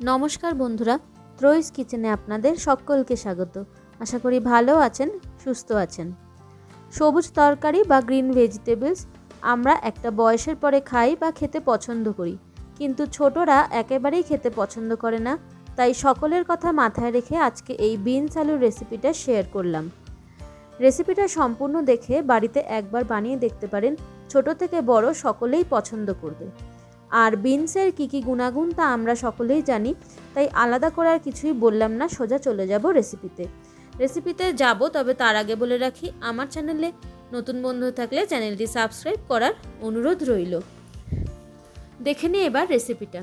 নমস্কার বন্ধুরা, ত্রয়িস কিচেনে আপনাদের সকলকে স্বাগত। আশা করি ভালো আছেন, সুস্থ আছেন। সবুজ তরকারি বা গ্রিন ভেজিটেবলস আমরা একটা বয়সের পরে খাই বা খেতে পছন্দ করি। কিন্তু ছোটরা একেবারেই খেতে পছন্দ করে না, তাই সকলের কথা মাথায় রেখে আজকে এই বিনস আলুর রেসিপিটা শেয়ার করলাম। রেসিপিটা সম্পূর্ণ দেখে বাড়িতে একবার বানিয়ে দেখতে পারেন, ছোট থেকে বড় সকলেই পছন্দ করবে। আর বিনসের কী কী গুণাগুণ তা আমরা সকলেই জানি, তাই আলাদা করার কিছুই বললাম না, সোজা চলে যাব রেসিপিতে। রেসিপিতে যাব, তবে তার আগে বলে রাখি, আমার চ্যানেলে নতুন বন্ধু থাকলে চ্যানেলটি সাবস্ক্রাইব করার অনুরোধ রইল। দেখে নিই এবার রেসিপিটা।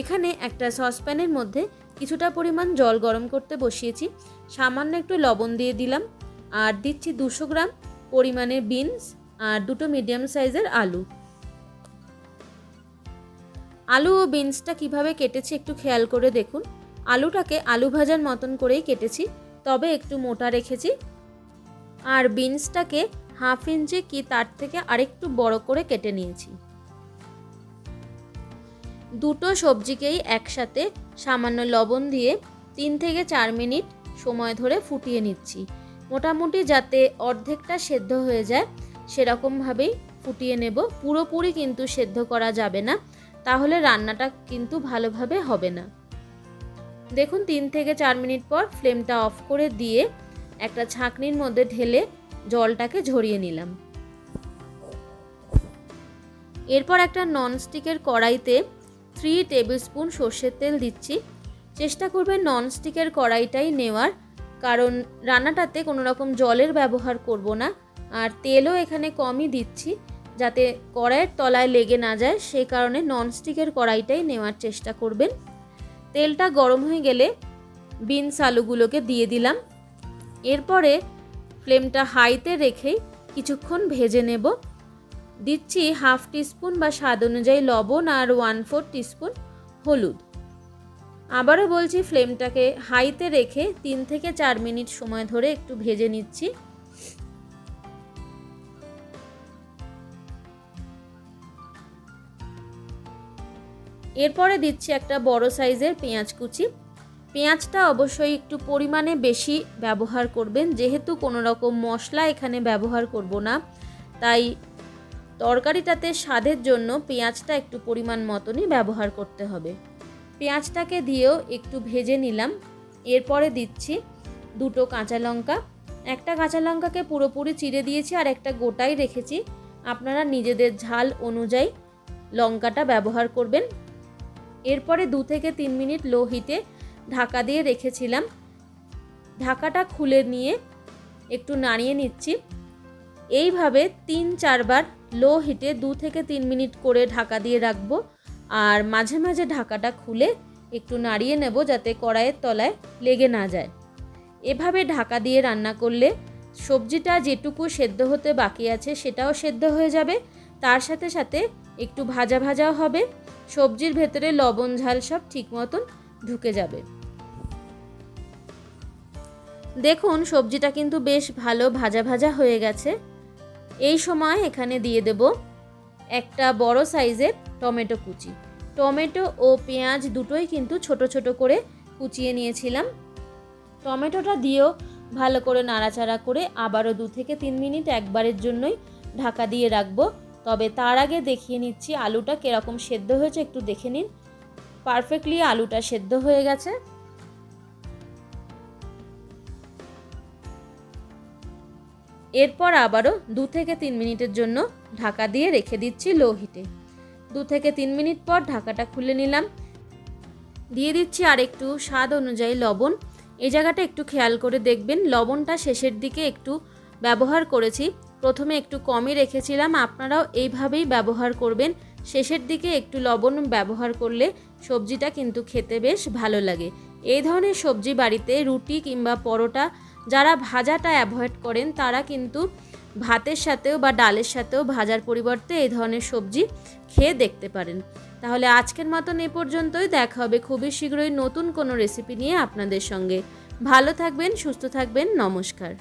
এখানে একটা সসপ্যানের মধ্যে কিছুটা পরিমাণ জল গরম করতে বসিয়েছি, সামান্য একটু লবণ দিয়ে দিলাম, আর দিচ্ছি দুশো গ্রাম পরিমাণে বিনস আর দুটো মিডিয়াম সাইজের আলু। আলু ও বিনসটা কীভাবে কেটেছি একটু খেয়াল করে দেখুন। আলুটাকে আলু ভাজার মতন করেই কেটেছি, তবে একটু মোটা রেখেছি। আর বিনসটাকে হাফ ইঞ্চি কি তার থেকে আরেকটু বড় করে কেটে নিয়েছি। দুটো সবজিকেই একসাথে সামান্য লবণ দিয়ে তিন থেকে চার মিনিট সময় ধরে ফুটিয়ে নিচ্ছি। মোটামুটি যাতে অর্ধেকটা সেদ্ধ হয়ে যায়, সেরকমভাবেই ফুটিয়ে নেব। পুরোপুরি কিন্তু সেদ্ধ করা যাবে না। তাহলে রান্নাটা কিন্তু ভালোভাবে হবে না। দেখুন, তিন থেকে চার মিনিট পর ফ্লেমটা অফ করে দিয়ে একটা ছাঁকনির মধ্যে ঢেলে জলটাকে ঝরিয়ে নিলাম। এরপর একটা ননস্টিকের কড়াইতে থ্রি টেবিল স্পুন সর্ষের তেল দিচ্ছি। চেষ্টা করবেন ননস্টিকের কড়াইটাই নেওয়ার, কারণ রান্নাটাতে কোনো রকম জলের ব্যবহার করব না। আর তেলও এখানে কমই দিচ্ছি। যাতে কড়াইয়ের তলায় লেগে না যায়, সেই কারণে ননস্টিকের কড়াইটাই নেওয়ার চেষ্টা করবেন। তেলটা গরম হয়ে গেলে বিনস আলুগুলোকে দিয়ে দিলাম। এরপরে ফ্লেমটা হাইতে রেখেই কিছুক্ষণ ভেজে নেব। দিচ্ছি হাফ টিস্পুন বা স্বাদ অনুযায়ী লবণ আর ওয়ান ফোর টিস্পুন হলুদ। আবারও বলছি, ফ্লেমটাকে হাইতে রেখে তিন থেকে চার মিনিট সময় ধরে একটু ভেজে নিচ্ছি। এরপরে দিচ্ছি একটা বড় সাইজের পেঁয়াজ কুচি। পেঁয়াজটা অবশ্যই একটু পরিমাণে বেশি ব্যবহার করবেন, যেহেতু কোনো রকম মশলা এখানে ব্যবহার করব না। তাই তরকারিটাতে স্বাদের জন্য পেঁয়াজটা একটু পরিমাণ মতনই ব্যবহার করতে হবে। পেঁয়াজটাকে দিয়েও একটু ভেজে নিলাম। এরপরে দিচ্ছি দুটো কাঁচা লঙ্কা। একটা কাঁচা লঙ্কাকে পুরোপুরি চিড়ে দিয়েছি আর একটা গোটাই রেখেছি। আপনারা নিজেদের ঝাল অনুযায়ী লঙ্কাটা ব্যবহার করবেন। এরপরে দু থেকে তিন মিনিট লো হিটে ঢাকা দিয়ে রেখেছিলাম। ঢাকাটা খুলে নিয়ে একটু নাড়িয়ে নিচ্ছি। এইভাবে তিন চারবার লো হিটে দু থেকে তিন মিনিট করে ঢাকা দিয়ে রাখব আর মাঝে মাঝে ঢাকাটা খুলে একটু নাড়িয়ে নেব যাতে কড়াইয়ের তলায় লেগে না যায়। এভাবে ঢাকা দিয়ে রান্না করলে সবজিটা যেটুকু সেদ্ধ হতে বাকি আছে সেটাও সেদ্ধ হয়ে যাবে। তার সাথে সাথে একটু ভাজা ভাজাও হবে। সবজির ভেতরে লবণ, ঝাল সব ঠিক মতন ঢুকে যাবে। দেখুন, সবজিটা কিন্তু বেশ ভালো ভাজা ভাজা হয়ে গেছে। এই সময় এখানে দিয়ে দেব একটা বড় সাইজের টমেটো কুচি। টমেটো ও পেঁয়াজ দুটোই কিন্তু ছোট ছোট করে কুচিয়ে নিয়েছিলাম। টমেটোটা দিয়েও ভালো করে নাড়াচাড়া করে আবারও দু থেকে তিন মিনিট একবারের জন্যই ঢাকা দিয়ে রাখব। তবে তার আগে দেখিয়ে নিচ্ছি আলুটা কীরকম সেদ্ধ হয়েছে, একটু দেখে নিন। পারফেক্টলি আলুটা সেদ্ধ হয়ে গেছে। এরপর আবারও দু থেকে তিন মিনিটের জন্য ঢাকা দিয়ে রেখে দিচ্ছি লো হিটে। দু থেকে তিন মিনিট পর ঢাকাটা খুলে নিলাম। দিয়ে দিচ্ছি আর একটু স্বাদ অনুযায়ী লবণ। এই জায়গাটা একটু খেয়াল করে দেখবেন, লবণটা শেষের দিকে একটু ব্যবহার করেছি। প্রথমে একটু কমই রেখেছিলাম, আপনারাও এইভাবেই ব্যবহার করবেন। শেষের দিকে একটু লবণ ব্যবহার করলে সবজিটা কিন্তু খেতে বেশ ভালো লাগে। এই ধরনের সবজি বাড়িতে রুটি কিংবা পরোটা, যারা ভাজাটা অ্যাভয়েড করেন, তারা কিন্তু ভাতের সাথেও বা ডালের সাথেও ভাজার পরিবর্তে এই ধরনের সবজি খেয়ে দেখতে পারেন। তাহলে আজকের মতন এ পর্যন্তই, দেখা হবে খুবই শীঘ্রই নতুন কোনো রেসিপি নিয়ে আপনাদের সঙ্গে। ভালো থাকবেন, সুস্থ থাকবেন, নমস্কার।